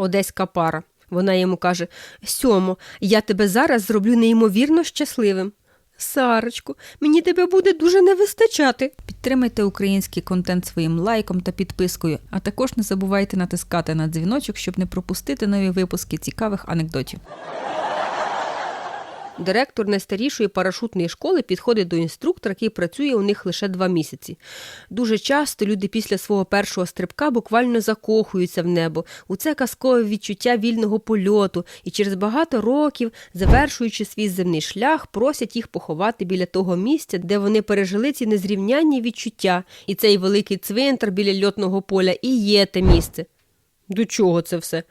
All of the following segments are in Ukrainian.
одеська пара. Вона йому каже: Сьомо, я тебе зараз зроблю неймовірно щасливим. Сарочку, мені тебе буде дуже не вистачати. Підтримайте український контент своїм лайком та підпискою, а також не забувайте натискати на дзвіночок, щоб не пропустити нові випуски цікавих анекдотів. Директор найстарішої парашутної школи підходить до інструктора, який працює у них лише два місяці. Дуже часто люди після свого першого стрибка буквально закохуються в небо у це казкове відчуття вільного польоту і через багато років, завершуючи свій земний шлях, просять їх поховати біля того місця, де вони пережили ці незрівнянні відчуття. І цей великий цвинтар біля льотного поля і є те місце. До чого це все?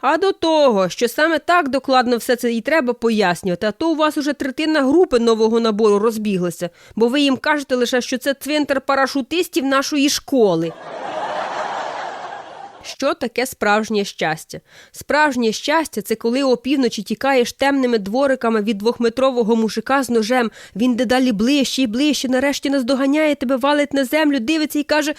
А до того, що саме так докладно все це і треба пояснювати, а то у вас уже третина групи нового набору розбіглася, бо ви їм кажете лише, що це цвинтар парашутистів нашої школи. Що таке справжнє щастя? Справжнє щастя це коли опівночі тікаєш темними двориками від двохметрового мужика з ножем. Він дедалі ближче і ближче, нарешті наздоганяє тебе, валить на землю, дивиться і каже: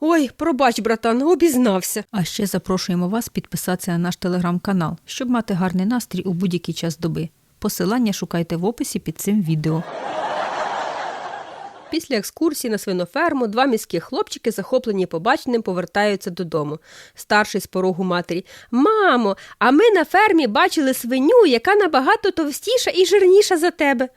Ой, пробач, братан, обізнався. А ще запрошуємо вас підписатися на наш телеграм-канал, щоб мати гарний настрій у будь-який час доби. Посилання шукайте в описі під цим відео. Після екскурсії на свиноферму два міських хлопчики, захоплені побаченим, повертаються додому. Старший з порогу матері Мамо, а ми на фермі бачили свиню, яка набагато товстіша і жирніша за тебе.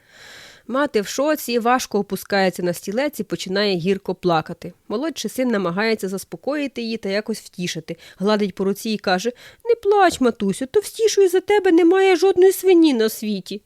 Мати в шоці важко опускається на стілець і починає гірко плакати. Молодший син намагається заспокоїти її та якось втішити, гладить по руці і каже Не плач, матусю, товстішої за тебе немає жодної свині на світі.